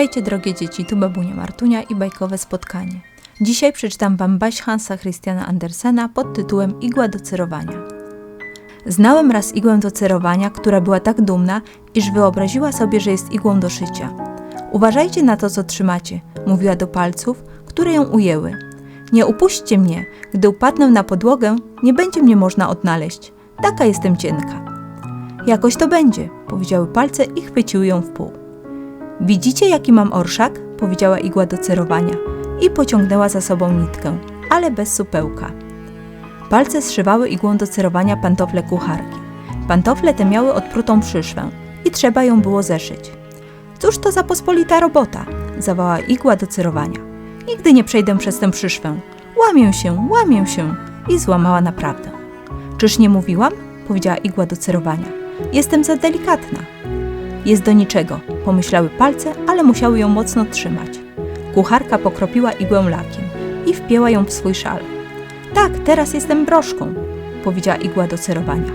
Witajcie drogie dzieci, tu babunia Martunia i bajkowe spotkanie. Dzisiaj przeczytam wam baś Hansa Christiana Andersena pod tytułem Igła do cerowania. Znałem raz igłę do cerowania, która była tak dumna, iż wyobraziła sobie, że jest igłą do szycia. Uważajcie na to, co trzymacie, mówiła do palców, które ją ujęły. Nie upuśćcie mnie, gdy upadnę na podłogę, nie będzie mnie można odnaleźć. Taka jestem cienka. Jakoś to będzie, powiedziały palce i chwyciły ją w pół. Widzicie, jaki mam orszak? powiedziała igła do cerowania i pociągnęła za sobą nitkę, ale bez supełka. Palce zszywały igłą do cerowania pantofle kucharki. Pantofle te miały odprutą przyszwę i trzeba ją było zeszyć. Cóż to za pospolita robota? zawołała igła do cerowania. Nigdy nie przejdę przez tę przyszwę. Łamię się, łamię się i złamała naprawdę. Czyż nie mówiłam? powiedziała igła do cerowania. Jestem za delikatna. Jest do niczego, pomyślały palce, ale musiały ją mocno trzymać. Kucharka pokropiła igłę lakiem i wpięła ją w swój szal. Tak, teraz jestem broszką, powiedziała igła do cerowania.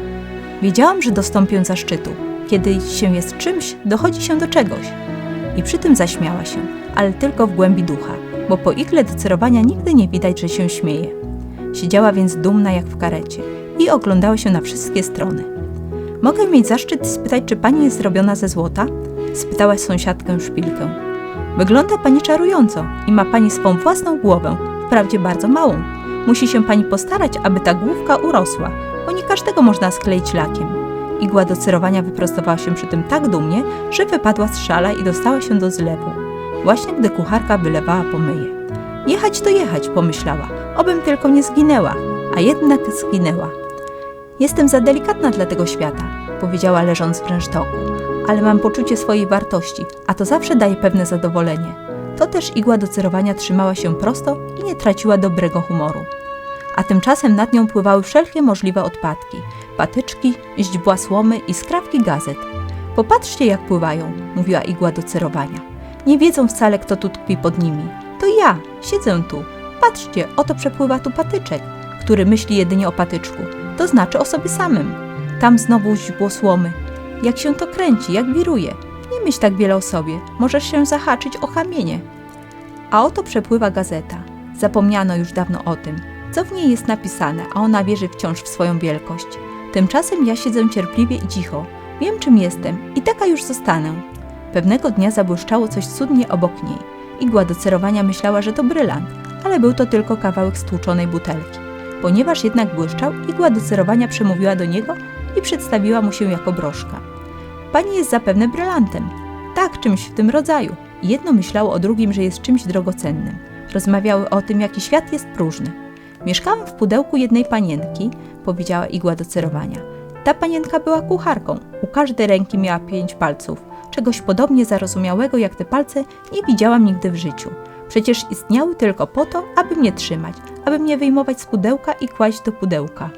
Wiedziałam, że dostąpię zaszczytu. Kiedy się jest czymś, dochodzi się do czegoś. I przy tym zaśmiała się, ale tylko w głębi ducha, bo po igle do cerowania nigdy nie widać, że się śmieje. Siedziała więc dumna jak w karecie i oglądała się na wszystkie strony. Mogę mieć zaszczyt spytać, czy pani jest zrobiona ze złota? spytała sąsiadkę szpilkę. Wygląda pani czarująco i ma pani swą własną głowę, wprawdzie bardzo małą. Musi się pani postarać, aby ta główka urosła, bo nie każdego można skleić lakiem. Igła do cerowania wyprostowała się przy tym tak dumnie, że wypadła z szala i dostała się do zlewu. Właśnie gdy kucharka wylewała pomyje. Jechać to jechać, pomyślała, obym tylko nie zginęła, a jednak zginęła. Jestem za delikatna dla tego świata, powiedziała leżąc w rynsztoku, ale mam poczucie swojej wartości, a to zawsze daje pewne zadowolenie. To też igła do cerowania trzymała się prosto i nie traciła dobrego humoru. A tymczasem nad nią pływały wszelkie możliwe odpadki, patyczki, źdźbła słomy i skrawki gazet. Popatrzcie, jak pływają, mówiła igła do cerowania. Nie wiedzą wcale, kto tu tkwi pod nimi. To ja, siedzę tu. Patrzcie, oto przepływa tu patyczek, który myśli jedynie o patyczku to znaczy o sobie samym. Tam znowu źdźbło słomy. Jak się to kręci, jak wiruje. Nie myśl tak wiele o sobie, możesz się zahaczyć o kamienie. A oto przepływa gazeta. Zapomniano już dawno o tym, co w niej jest napisane, a ona wierzy wciąż w swoją wielkość. Tymczasem ja siedzę cierpliwie i cicho. Wiem, czym jestem i taka już zostanę. Pewnego dnia zabłyszczało coś cudnie obok niej. Igła do cerowania myślała, że to brylant, ale był to tylko kawałek stłuczonej butelki. Ponieważ jednak błyszczał, igła do cerowania przemówiła do niego i przedstawiła mu się jako broszka. Pani jest zapewne brylantem. Tak, czymś w tym rodzaju. Jedno myślało o drugim, że jest czymś drogocennym. Rozmawiały o tym, jaki świat jest próżny. Mieszkałam w pudełku jednej panienki, powiedziała igła do cerowania. Ta panienka była kucharką. U każdej ręki miała pięć palców. Czegoś podobnie zarozumiałego jak te palce nie widziałam nigdy w życiu. Przecież istniały tylko po to, aby mnie trzymać, aby mnie wyjmować z pudełka i kłaść do pudełka.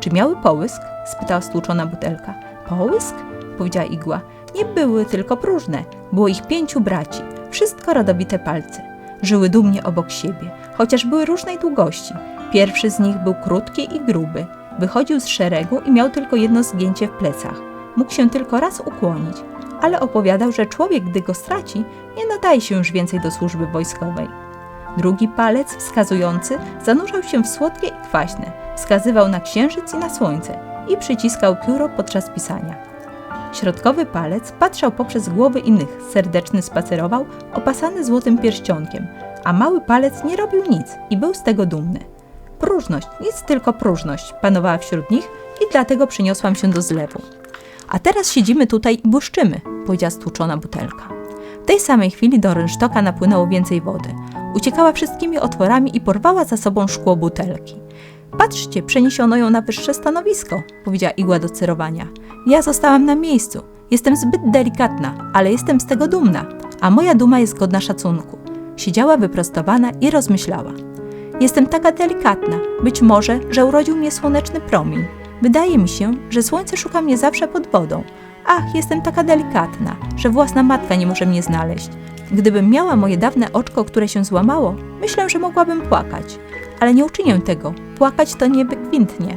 Czy miały połysk? spytała stłuczona butelka. Połysk? powiedziała igła. Nie były tylko próżne. Było ich pięciu braci, wszystko rodowite palce. Żyły dumnie obok siebie, chociaż były różnej długości. Pierwszy z nich był krótki i gruby. Wychodził z szeregu i miał tylko jedno zgięcie w plecach. Mógł się tylko raz ukłonić, ale opowiadał, że człowiek, gdy go straci, nie nadaje się już więcej do służby wojskowej. Drugi palec, wskazujący, zanurzał się w słodkie i kwaśne, wskazywał na księżyc i na słońce i przyciskał pióro podczas pisania. Środkowy palec patrzał poprzez głowy innych, serdeczny spacerował, opasany złotym pierścionkiem, a mały palec nie robił nic i był z tego dumny. Próżność, nic tylko próżność, panowała wśród nich i dlatego przyniosłam się do zlewu. A teraz siedzimy tutaj i błyszczymy, powiedziała stłuczona butelka. W tej samej chwili do rynsztoka napłynęło więcej wody. Uciekała wszystkimi otworami i porwała za sobą szkło butelki. Patrzcie, przeniesiono ją na wyższe stanowisko, powiedziała igła do cerowania. Ja zostałam na miejscu. Jestem zbyt delikatna, ale jestem z tego dumna, a moja duma jest godna szacunku. Siedziała wyprostowana i rozmyślała. Jestem taka delikatna, być może, że urodził mnie słoneczny promień. Wydaje mi się, że słońce szuka mnie zawsze pod wodą. Ach, jestem taka delikatna, że własna matka nie może mnie znaleźć. Gdybym miała moje dawne oczko, które się złamało, myślę, że mogłabym płakać. Ale nie uczynię tego. Płakać to niewykwintnie.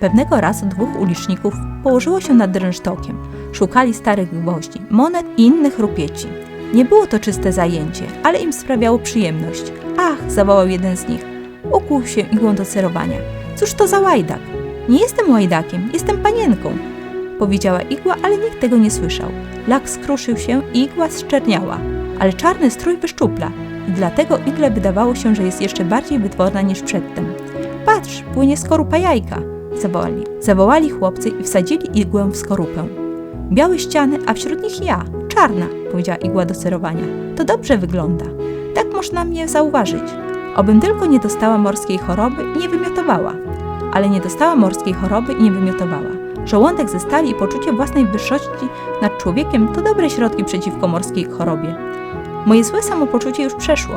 Pewnego razu dwóch uliczników położyło się nad rynsztokiem. Szukali starych gwoździ, monet i innych rupieci. Nie było to czyste zajęcie, ale im sprawiało przyjemność. Ach, zawołał jeden z nich. Ukuł się igłą do cerowania. Cóż to za łajdak? Nie jestem łajdakiem, jestem panienką. Powiedziała igła, ale nikt tego nie słyszał. Lak skruszył się i igła zczerniała, ale czarny strój wyszczupla i dlatego igle wydawało się, że jest jeszcze bardziej wytworna niż przedtem. Patrz, płynie skorupa jajka, zawołali. Zawołali chłopcy i wsadzili igłę w skorupę. Białe ściany, a wśród nich ja, czarna, powiedziała igła do cerowania. To dobrze wygląda. Tak można mnie zauważyć. Obym tylko nie dostała morskiej choroby i nie wymiotowała. Ale nie dostała morskiej choroby i nie wymiotowała. Żołądek ze stali i poczucie własnej wyższości nad człowiekiem to dobre środki przeciwko morskiej chorobie. Moje złe samopoczucie już przeszło.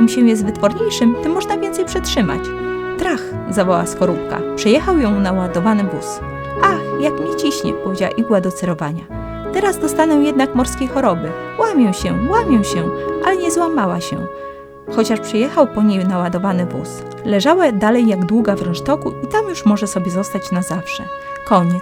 Im się jest wytworniejszym, tym można więcej przetrzymać. Trach, zawołała skorupka. Przejechał ją naładowany wóz. Ach, jak mnie ciśnie, powiedziała igła do cerowania. Teraz dostanę jednak morskiej choroby. Łamię się, łamię się, ale nie złamała się. Chociaż przyjechał po niej naładowany wóz. Leżała dalej jak długa w rynsztoku i tam już może sobie zostać na zawsze. Koniec.